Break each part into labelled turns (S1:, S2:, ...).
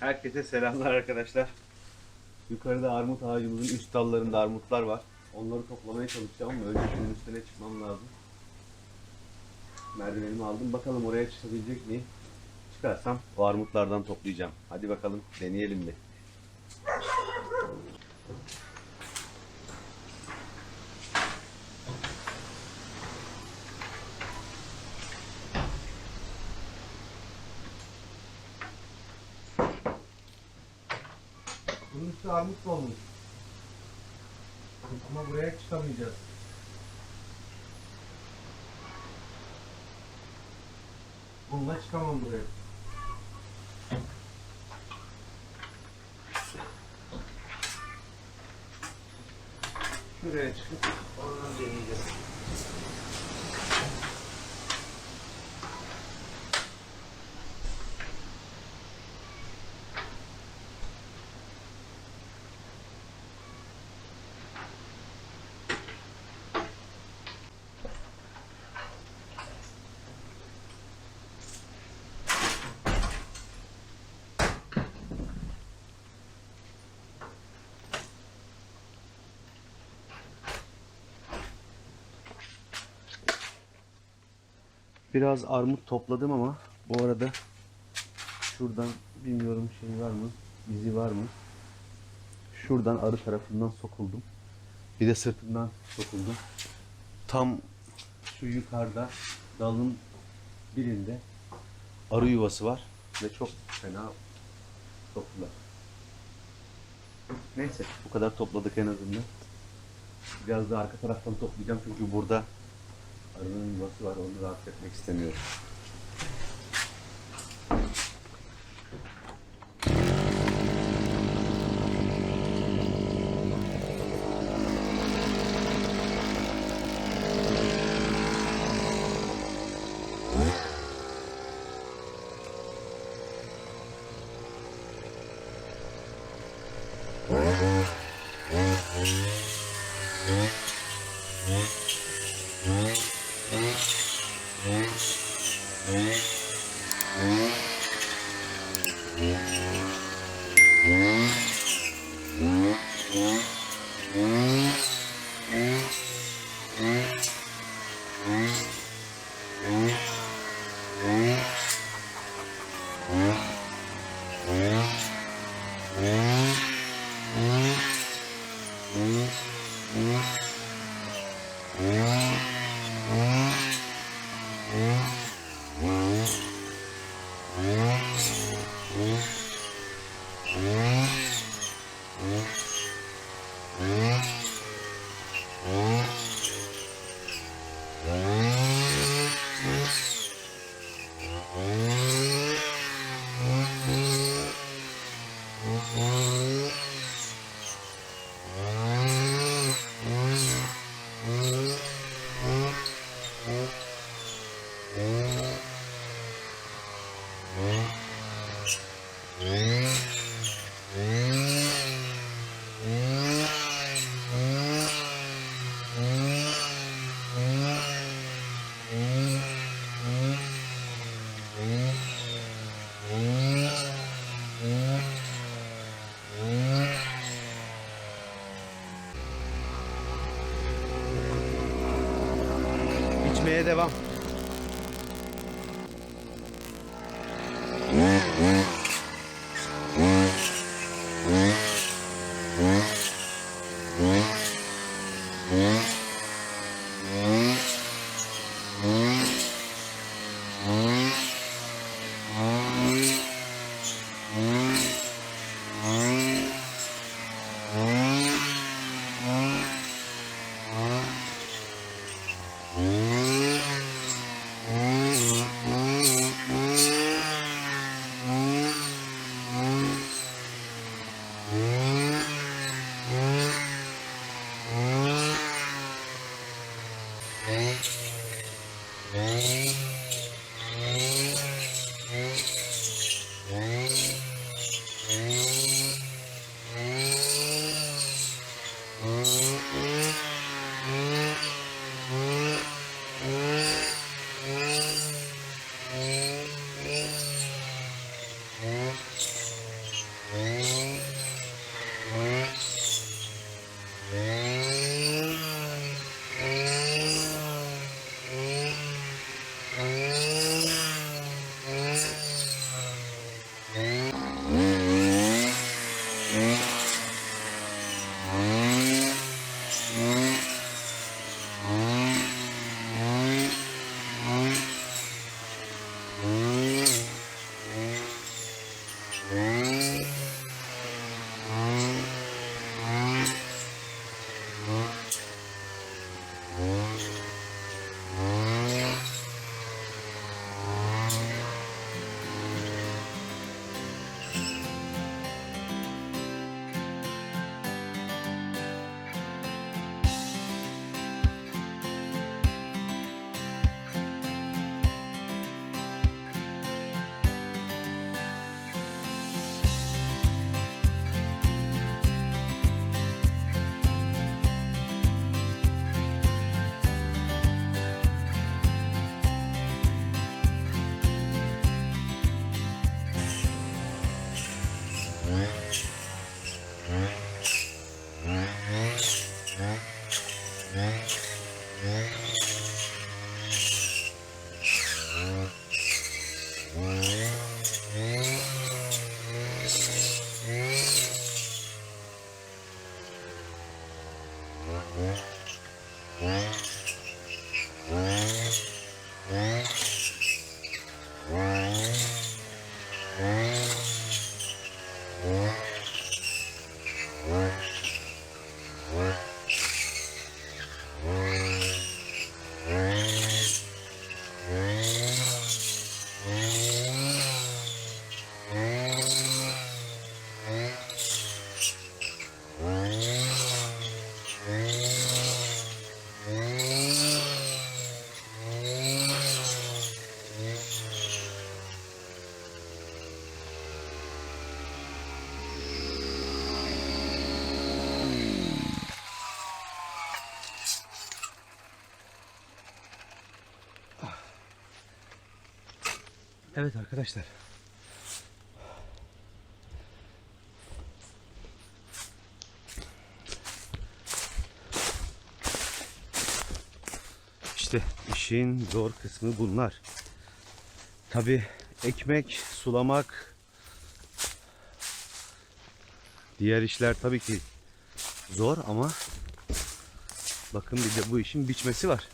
S1: Herkese selamlar arkadaşlar. Yukarıda armut ağacımızın üst dallarında armutlar var. Onları toplamaya çalışacağım ama önce şunun üstüne çıkmam lazım. Merdivenimi aldım. Bakalım oraya çıkabilecek miyim? Çıkarsam o armutlardan toplayacağım. Hadi bakalım deneyelim bir. Armut olmuş. Ama buraya çıkamayacağız. Bununla çıkamam buraya. Şuraya çıkıp Biraz armut topladım ama bu arada şuradan bilmiyorum şey var mı, izi var mı? Şuradan arı tarafından sokuldum. Bir de sırtından sokuldum. Tam şu yukarıda dalın birinde arı yuvası var ve çok fena soktular. Neyse bu kadar topladık en azından. Biraz da arka taraftan toplayacağım çünkü burada Arının yuvası var, onu rahatsız etmek istemiyorum. Devam. Mm-hmm. Evet arkadaşlar. İşte işin zor kısmı bunlar. Tabi ekmek, sulamak, diğer işler tabii ki zor ama bakın bir de bu işin biçmesi var.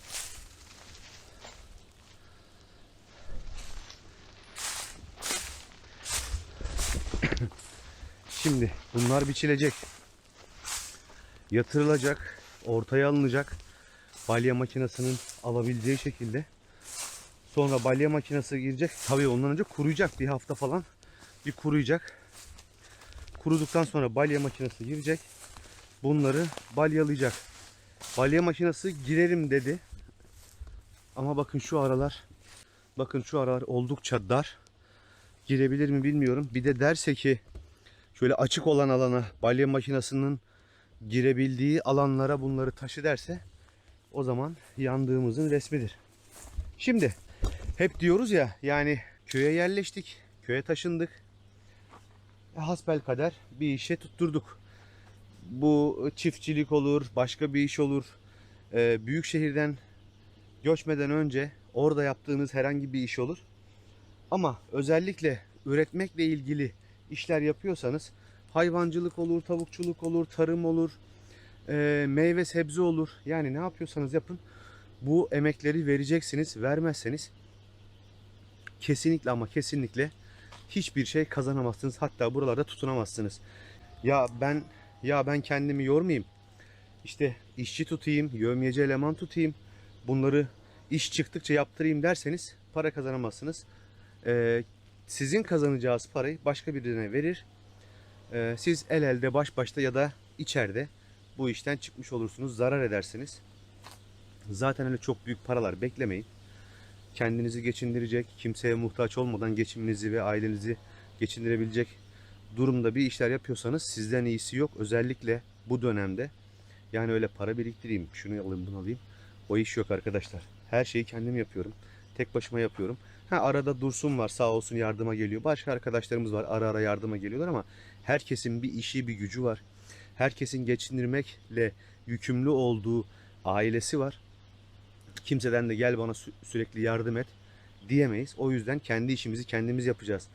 S1: Şimdi bunlar biçilecek. Yatırılacak, ortaya alınacak. Balya makinesinin alabileceği şekilde. Sonra balya makinesi girecek. Tabii ondan önce kuruyacak bir hafta falan. Bir kuruyacak. Kuruduktan sonra balya makinesi girecek. Bunları balyalayacak. Balya makinesi girerim dedi. Ama bakın şu aralar bakın şu aralar oldukça dar. Girebilir mi bilmiyorum. Bir de derse ki şöyle açık olan alana balya makinesinin girebildiği alanlara bunları taşı derse o zaman yandığımızın resmidir. Şimdi hep diyoruz ya yani köye yerleştik, köye taşındık. E, Hasbel kader bir işe tutturduk. Bu çiftçilik olur, başka bir iş olur. Ee, büyük şehirden göçmeden önce orada yaptığınız herhangi bir iş olur. Ama özellikle üretmekle ilgili işler yapıyorsanız hayvancılık olur, tavukçuluk olur, tarım olur, e, meyve sebze olur. Yani ne yapıyorsanız yapın bu emekleri vereceksiniz. Vermezseniz kesinlikle ama kesinlikle hiçbir şey kazanamazsınız. Hatta buralarda tutunamazsınız. Ya ben ya ben kendimi yormayayım. İşte işçi tutayım, yövmiyeci eleman tutayım. Bunları iş çıktıkça yaptırayım derseniz para kazanamazsınız. Ee, sizin kazanacağınız parayı başka birine verir. Ee, siz el elde baş başta ya da içeride bu işten çıkmış olursunuz. Zarar edersiniz. Zaten öyle çok büyük paralar beklemeyin. Kendinizi geçindirecek, kimseye muhtaç olmadan geçiminizi ve ailenizi geçindirebilecek durumda bir işler yapıyorsanız sizden iyisi yok. Özellikle bu dönemde yani öyle para biriktireyim, şunu alayım, bunu alayım. O iş yok arkadaşlar. Her şeyi kendim yapıyorum. Tek başıma yapıyorum. Ha arada Dursun var sağ olsun yardıma geliyor. Başka arkadaşlarımız var ara ara yardıma geliyorlar ama herkesin bir işi bir gücü var. Herkesin geçindirmekle yükümlü olduğu ailesi var. Kimseden de gel bana sü- sürekli yardım et diyemeyiz. O yüzden kendi işimizi kendimiz yapacağız.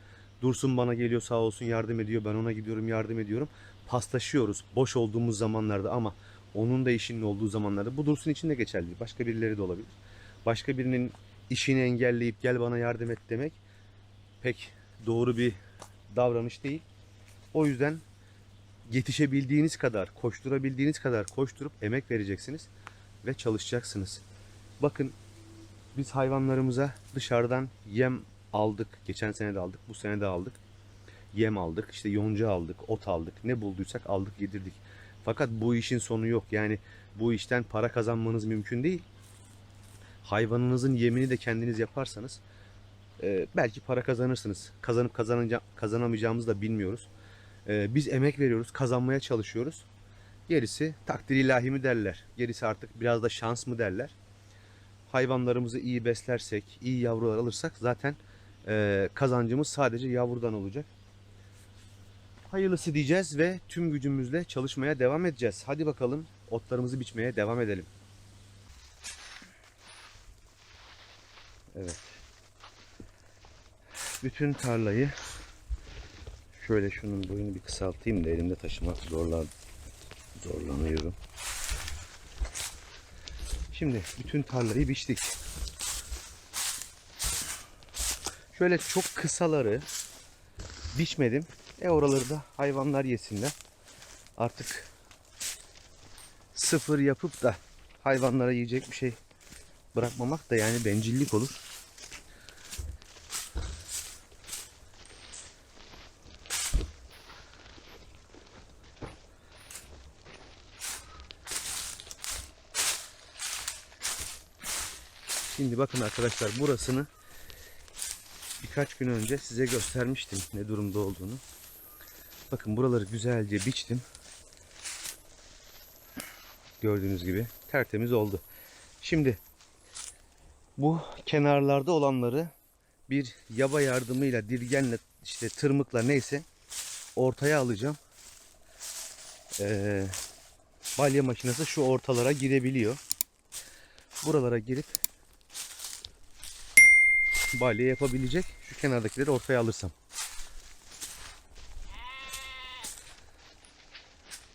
S1: Dursun bana geliyor sağ olsun yardım ediyor. Ben ona gidiyorum yardım ediyorum. Paslaşıyoruz boş olduğumuz zamanlarda ama onun da işinin olduğu zamanlarda. Bu Dursun için de geçerli. Başka birileri de olabilir. Başka birinin işini engelleyip gel bana yardım et demek pek doğru bir davranış değil. O yüzden yetişebildiğiniz kadar, koşturabildiğiniz kadar koşturup emek vereceksiniz ve çalışacaksınız. Bakın biz hayvanlarımıza dışarıdan yem aldık. Geçen sene de aldık, bu sene de aldık. Yem aldık, işte yonca aldık, ot aldık. Ne bulduysak aldık, yedirdik. Fakat bu işin sonu yok. Yani bu işten para kazanmanız mümkün değil. Hayvanınızın yemini de kendiniz yaparsanız e, belki para kazanırsınız. Kazanıp kazanınca, kazanamayacağımızı da bilmiyoruz. E, biz emek veriyoruz, kazanmaya çalışıyoruz. Gerisi takdir ilahi mi derler. Gerisi artık biraz da şans mı derler. Hayvanlarımızı iyi beslersek, iyi yavrular alırsak zaten e, kazancımız sadece yavrudan olacak. Hayırlısı diyeceğiz ve tüm gücümüzle çalışmaya devam edeceğiz. Hadi bakalım otlarımızı biçmeye devam edelim. Evet. Bütün tarlayı şöyle şunun boyunu bir kısaltayım da elimde taşımak zorlan zorlanıyorum. Şimdi bütün tarlayı biçtik. Şöyle çok kısaları biçmedim. E oraları da hayvanlar yesinler. Artık sıfır yapıp da hayvanlara yiyecek bir şey bırakmamak da yani bencillik olur. Şimdi bakın arkadaşlar burasını birkaç gün önce size göstermiştim ne durumda olduğunu. Bakın buraları güzelce biçtim. Gördüğünüz gibi tertemiz oldu. Şimdi bu kenarlarda olanları bir yaba yardımıyla, dirgenle, işte tırmıkla neyse ortaya alacağım. Ee, balya makinesi şu ortalara girebiliyor. Buralara girip balya yapabilecek. Şu kenardakileri ortaya alırsam.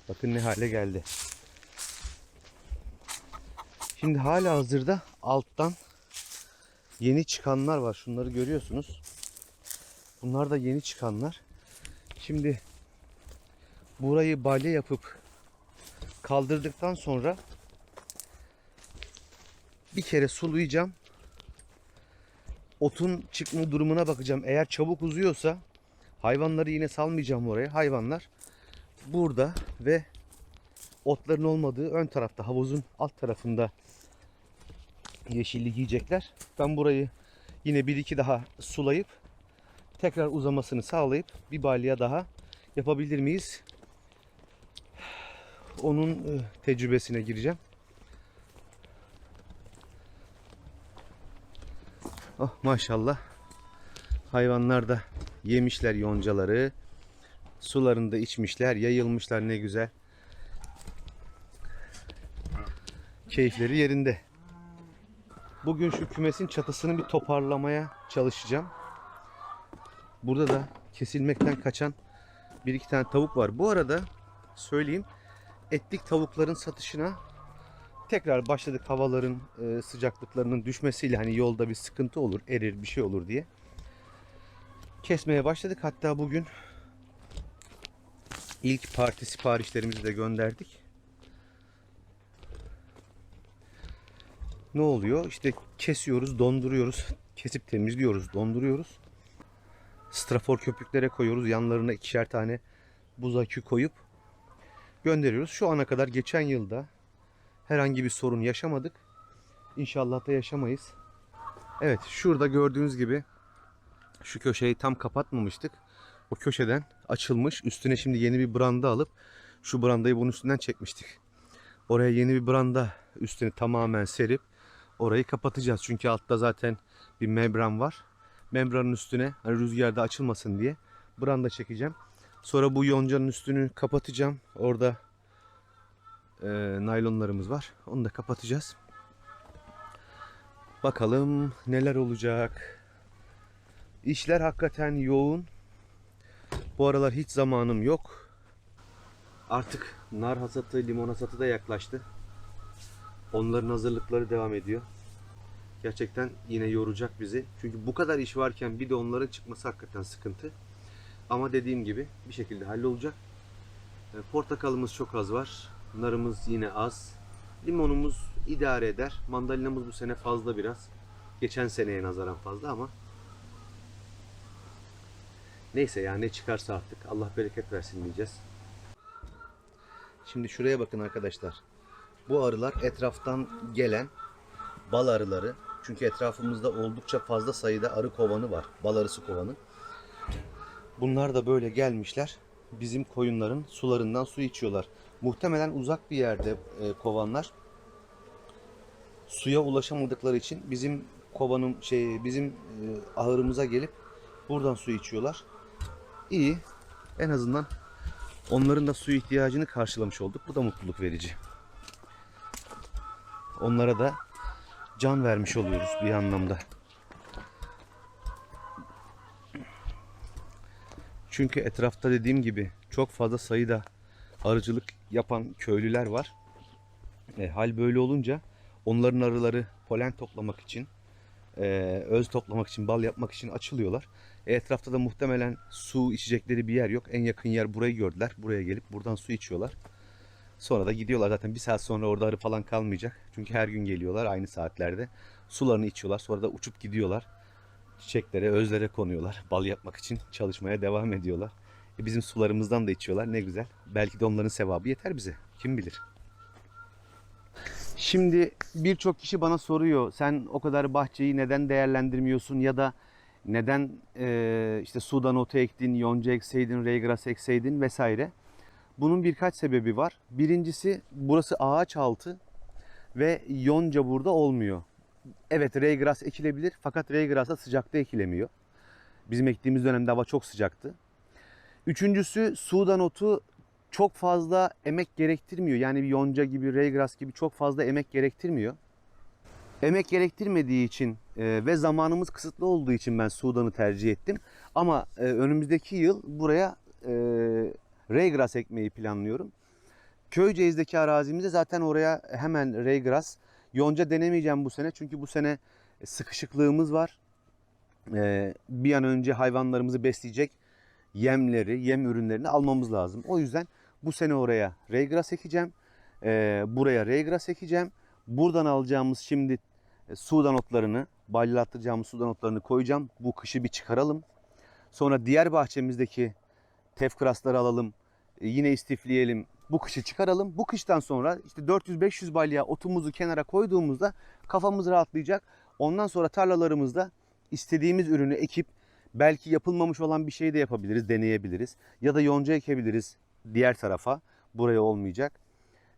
S1: Bakın ne hale geldi. Şimdi hala hazırda alttan yeni çıkanlar var. Şunları görüyorsunuz. Bunlar da yeni çıkanlar. Şimdi burayı balya yapıp kaldırdıktan sonra bir kere sulayacağım. Otun çıkma durumuna bakacağım. Eğer çabuk uzuyorsa hayvanları yine salmayacağım oraya. Hayvanlar burada ve otların olmadığı ön tarafta havuzun alt tarafında yeşillik yiyecekler. Ben burayı yine bir iki daha sulayıp tekrar uzamasını sağlayıp bir balya daha yapabilir miyiz? Onun e, tecrübesine gireceğim. Oh maşallah. Hayvanlar da yemişler yoncaları. Sularını da içmişler, yayılmışlar ne güzel. Keyifleri yerinde. Bugün şu kümesin çatısını bir toparlamaya çalışacağım. Burada da kesilmekten kaçan bir iki tane tavuk var. Bu arada söyleyeyim etlik tavukların satışına tekrar başladık havaların e, sıcaklıklarının düşmesiyle hani yolda bir sıkıntı olur, erir bir şey olur diye. Kesmeye başladık. Hatta bugün ilk parti siparişlerimizi de gönderdik. Ne oluyor? İşte kesiyoruz, donduruyoruz. Kesip temizliyoruz, donduruyoruz. Strafor köpüklere koyuyoruz. Yanlarına ikişer tane buz akü koyup gönderiyoruz. Şu ana kadar geçen yılda herhangi bir sorun yaşamadık. İnşallah da yaşamayız. Evet şurada gördüğünüz gibi şu köşeyi tam kapatmamıştık. O köşeden açılmış. Üstüne şimdi yeni bir branda alıp şu brandayı bunun üstünden çekmiştik. Oraya yeni bir branda üstüne tamamen serip orayı kapatacağız. Çünkü altta zaten bir membran var. Membranın üstüne hani rüzgarda açılmasın diye branda çekeceğim. Sonra bu yoncanın üstünü kapatacağım. Orada e, naylonlarımız var. Onu da kapatacağız. Bakalım neler olacak. İşler hakikaten yoğun. Bu aralar hiç zamanım yok. Artık nar hasatı, limon hasatı da yaklaştı. Onların hazırlıkları devam ediyor. Gerçekten yine yoracak bizi. Çünkü bu kadar iş varken bir de onların çıkması hakikaten sıkıntı. Ama dediğim gibi bir şekilde hallolacak. E, Portakalımız çok az var. Narımız yine az. Limonumuz idare eder. Mandalinamız bu sene fazla biraz. Geçen seneye nazaran fazla ama neyse ya ne çıkarsa artık Allah bereket versin diyeceğiz. Şimdi şuraya bakın arkadaşlar. Bu arılar etraftan gelen bal arıları. Çünkü etrafımızda oldukça fazla sayıda arı kovanı var. Bal arısı kovanı. Bunlar da böyle gelmişler. Bizim koyunların sularından su içiyorlar. Muhtemelen uzak bir yerde e, kovanlar. Suya ulaşamadıkları için bizim kovanım şey bizim e, ahırımıza gelip buradan su içiyorlar. İyi. En azından onların da su ihtiyacını karşılamış olduk. Bu da mutluluk verici. Onlara da can vermiş oluyoruz bir anlamda. Çünkü etrafta dediğim gibi çok fazla sayıda arıcılık yapan köylüler var. E, hal böyle olunca onların arıları polen toplamak için, e, öz toplamak için, bal yapmak için açılıyorlar. E, etrafta da muhtemelen su içecekleri bir yer yok. En yakın yer burayı gördüler. Buraya gelip buradan su içiyorlar. Sonra da gidiyorlar zaten bir saat sonra orada arı falan kalmayacak. Çünkü her gün geliyorlar aynı saatlerde. Sularını içiyorlar. Sonra da uçup gidiyorlar. Çiçeklere, özlere konuyorlar. Bal yapmak için çalışmaya devam ediyorlar. E bizim sularımızdan da içiyorlar. Ne güzel. Belki de onların sevabı yeter bize. Kim bilir. Şimdi birçok kişi bana soruyor. Sen o kadar bahçeyi neden değerlendirmiyorsun ya da neden e, işte sudan otu ektin, yonca ekseydin, reygras ekseydin vesaire. Bunun birkaç sebebi var. Birincisi burası ağaç altı ve yonca burada olmuyor. evet reygras ekilebilir fakat reygras da sıcakta ekilemiyor. Bizim ektiğimiz dönemde hava çok sıcaktı. Üçüncüsü Sudan otu çok fazla emek gerektirmiyor. Yani bir yonca gibi, reygras gibi çok fazla emek gerektirmiyor. Emek gerektirmediği için e, ve zamanımız kısıtlı olduğu için ben Sudan'ı tercih ettim. Ama e, önümüzdeki yıl buraya e, reygras ekmeyi planlıyorum. Köyceğiz'deki arazimizde zaten oraya hemen reygras. Yonca denemeyeceğim bu sene çünkü bu sene sıkışıklığımız var. E, bir an önce hayvanlarımızı besleyecek yemleri, yem ürünlerini almamız lazım. O yüzden bu sene oraya reygras ekeceğim. E, buraya reygras ekeceğim. Buradan alacağımız şimdi e, sudan otlarını, balyattıracağımız sudan otlarını koyacağım. Bu kışı bir çıkaralım. Sonra diğer bahçemizdeki tefkrasları alalım. E, yine istifleyelim. Bu kışı çıkaralım. Bu kıştan sonra işte 400-500 balya otumuzu kenara koyduğumuzda kafamız rahatlayacak. Ondan sonra tarlalarımızda istediğimiz ürünü ekip belki yapılmamış olan bir şey de yapabiliriz, deneyebiliriz. Ya da yonca ekebiliriz diğer tarafa. Buraya olmayacak.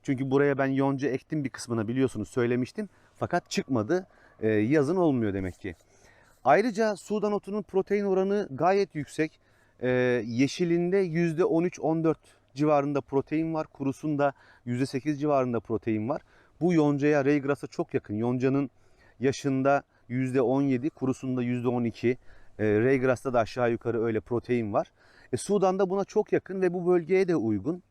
S1: Çünkü buraya ben yonca ektim bir kısmına biliyorsunuz söylemiştim. Fakat çıkmadı. Ee, yazın olmuyor demek ki. Ayrıca Sudan otunun protein oranı gayet yüksek. Ee, yeşilinde %13-14 civarında protein var. Kurusunda %8 civarında protein var. Bu yoncaya, reygras'a çok yakın. Yoncanın yaşında %17, kurusunda %12. E, reygras'ta da aşağı yukarı öyle protein var. E, Sudan'da buna çok yakın ve bu bölgeye de uygun.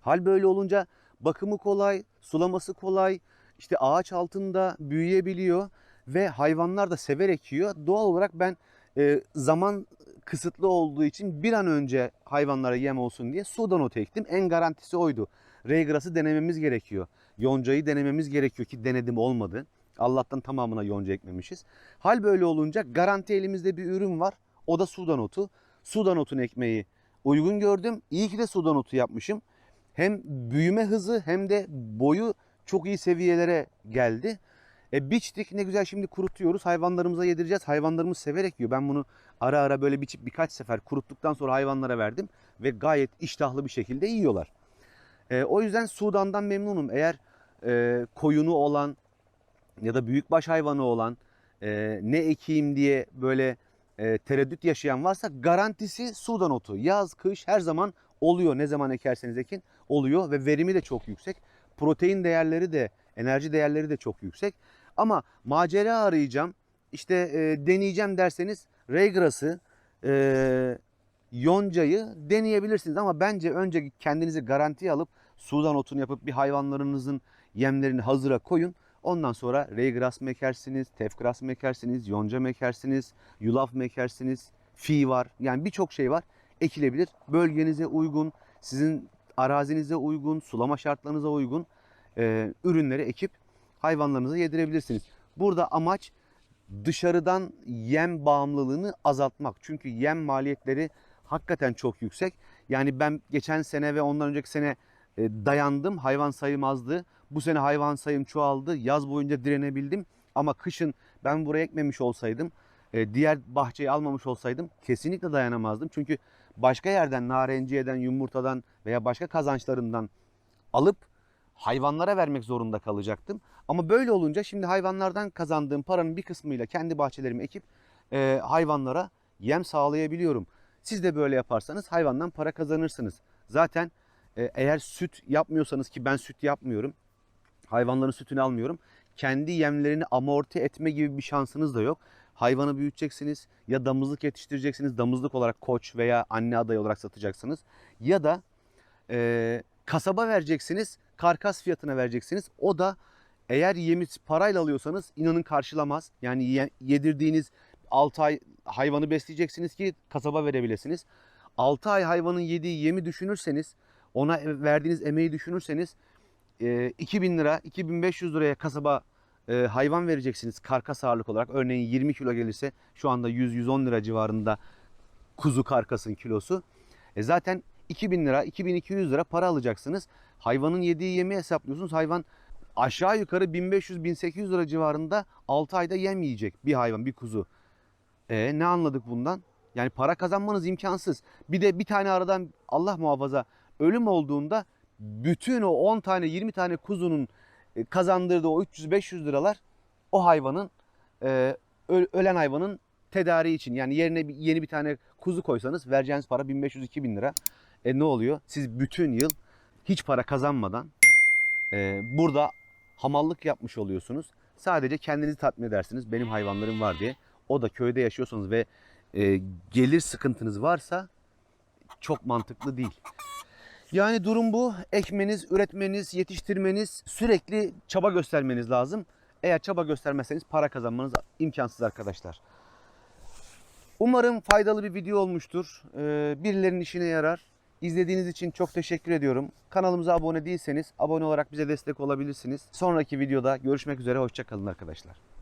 S1: Hal böyle olunca bakımı kolay, sulaması kolay, işte ağaç altında büyüyebiliyor ve hayvanlar da severek yiyor. Doğal olarak ben e, zaman kısıtlı olduğu için bir an önce hayvanlara yem olsun diye Sudan otu ektim. En garantisi oydu. Reygras'ı denememiz gerekiyor. Yoncayı denememiz gerekiyor ki denedim olmadı. Allah'tan tamamına yonca ekmemişiz. Hal böyle olunca garanti elimizde bir ürün var. O da Sudan otu. Sudan otun ekmeği uygun gördüm. İyi ki de Sudan otu yapmışım. Hem büyüme hızı hem de boyu çok iyi seviyelere geldi. E biçtik ne güzel şimdi kurutuyoruz. Hayvanlarımıza yedireceğiz. Hayvanlarımız severek yiyor. Ben bunu ara ara böyle biçip birkaç sefer kuruttuktan sonra hayvanlara verdim. Ve gayet iştahlı bir şekilde yiyorlar. E, o yüzden Sudan'dan memnunum. Eğer e, koyunu olan ya da büyükbaş hayvanı olan e, ne ekeyim diye böyle e, tereddüt yaşayan varsa garantisi Sudan otu. Yaz, kış her zaman oluyor. Ne zaman ekerseniz ekin oluyor ve verimi de çok yüksek. Protein değerleri de, enerji değerleri de çok yüksek. Ama macera arayacağım, işte e, deneyeceğim derseniz Raygrass'ı, e, yoncayı deneyebilirsiniz. Ama bence önce kendinizi garantiye alıp Sudan otunu yapıp bir hayvanlarınızın yemlerini hazıra koyun. Ondan sonra reygras mı ekersiniz, tefgras mı ekersiniz, yonca mı ekersiniz, yulaf mı ekersiniz, fi var. Yani birçok şey var. Ekilebilir. Bölgenize uygun, sizin arazinize uygun, sulama şartlarınıza uygun e, ürünleri ekip hayvanlarınıza yedirebilirsiniz. Burada amaç dışarıdan yem bağımlılığını azaltmak. Çünkü yem maliyetleri hakikaten çok yüksek. Yani ben geçen sene ve ondan önceki sene e, dayandım. Hayvan sayım azdı. Bu sene hayvan sayım çoğaldı. Yaz boyunca direnebildim. Ama kışın ben buraya ekmemiş olsaydım, e, diğer bahçeyi almamış olsaydım kesinlikle dayanamazdım. Çünkü başka yerden, narenciyeden, yumurtadan veya başka kazançlarından alıp hayvanlara vermek zorunda kalacaktım. Ama böyle olunca şimdi hayvanlardan kazandığım paranın bir kısmıyla kendi bahçelerimi ekip e, hayvanlara yem sağlayabiliyorum. Siz de böyle yaparsanız hayvandan para kazanırsınız. Zaten e, eğer süt yapmıyorsanız ki ben süt yapmıyorum. Hayvanların sütünü almıyorum. Kendi yemlerini amorti etme gibi bir şansınız da yok. Hayvanı büyüteceksiniz ya damızlık yetiştireceksiniz. Damızlık olarak koç veya anne adayı olarak satacaksınız. Ya da e, kasaba vereceksiniz. Karkas fiyatına vereceksiniz. O da eğer yemi parayla alıyorsanız inanın karşılamaz. Yani ye- yedirdiğiniz 6 ay hayvanı besleyeceksiniz ki kasaba verebilirsiniz. 6 ay hayvanın yediği yemi düşünürseniz, ona verdiğiniz emeği düşünürseniz e, 2000 lira, 2500 liraya kasaba e, hayvan vereceksiniz karkas ağırlık olarak. Örneğin 20 kilo gelirse şu anda 100-110 lira civarında kuzu karkasın kilosu. E zaten 2000 lira, 2200 lira para alacaksınız. Hayvanın yediği yemi hesaplıyorsunuz. Hayvan aşağı yukarı 1500-1800 lira civarında 6 ayda yem yiyecek bir hayvan, bir kuzu. E ne anladık bundan? Yani para kazanmanız imkansız. Bir de bir tane aradan Allah muhafaza ölüm olduğunda bütün o 10 tane 20 tane kuzunun e, kazandırdığı o 300-500 liralar o hayvanın e, ölen hayvanın tedariği için yani yerine yeni bir tane kuzu koysanız vereceğiniz para 1500-2000 lira. E ne oluyor? Siz bütün yıl hiç para kazanmadan e, burada hamallık yapmış oluyorsunuz. Sadece kendinizi tatmin edersiniz. Benim hayvanlarım var diye. O da köyde yaşıyorsanız ve e, gelir sıkıntınız varsa çok mantıklı değil. Yani durum bu. Ekmeniz, üretmeniz, yetiştirmeniz, sürekli çaba göstermeniz lazım. Eğer çaba göstermezseniz para kazanmanız imkansız arkadaşlar. Umarım faydalı bir video olmuştur. Ee, birilerinin işine yarar. İzlediğiniz için çok teşekkür ediyorum. Kanalımıza abone değilseniz abone olarak bize destek olabilirsiniz. Sonraki videoda görüşmek üzere. Hoşçakalın arkadaşlar.